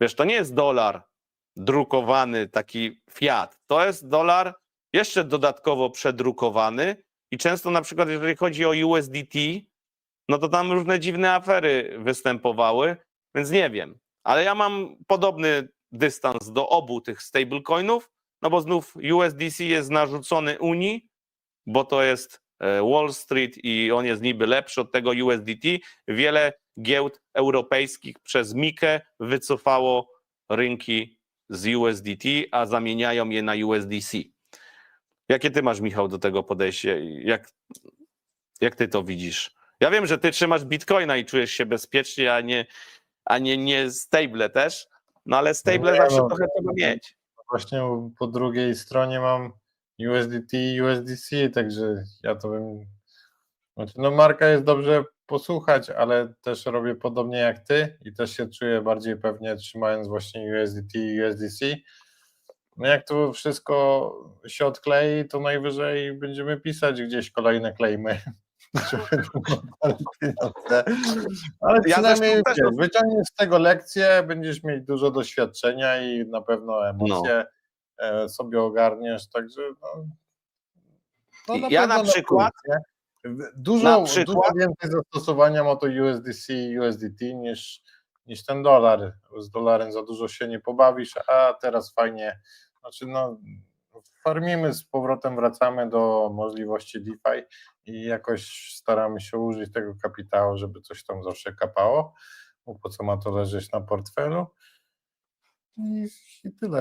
Wiesz, to nie jest dolar drukowany, taki fiat. To jest dolar jeszcze dodatkowo przedrukowany i często na przykład jeżeli chodzi o USDT, no to tam różne dziwne afery występowały, więc nie wiem. Ale ja mam podobny dystans do obu tych stablecoinów, no bo znów USDC jest narzucony Unii, bo to jest Wall Street i on jest niby lepszy od tego USDT. Wiele giełd europejskich przez Mikę wycofało rynki z USDT, a zamieniają je na USDC. Jakie ty masz, Michał, do tego podejście? Jak, jak ty to widzisz? Ja wiem, że ty trzymasz bitcoina i czujesz się bezpiecznie, a nie, a nie, nie stable też, no ale stable Nie, zawsze no. trochę trzeba mieć. Właśnie po drugiej stronie mam USDT USDC, także ja to bym. Znaczy, no Marka jest dobrze posłuchać, ale też robię podobnie jak ty i też się czuję bardziej pewnie trzymając właśnie USDT i USDC. No jak to wszystko się odklei, to najwyżej będziemy pisać gdzieś kolejne klejmy. Ale Ja przynajmniej też wyciągniesz z tego lekcję, będziesz mieć dużo doświadczenia i na pewno emocje e, sobie ogarniesz, także no, no I ja na przykład- Dużo, na dużo przykład- więcej zastosowania ma to USDC i USDT niż, niż ten dolar. Z dolarem za dużo się nie pobawisz, a teraz fajnie, znaczy no farmimy z powrotem, wracamy do możliwości DeFi i jakoś staramy się użyć tego kapitału, żeby coś tam zawsze kapało, bo po co ma to leżeć na portfelu i, i tyle.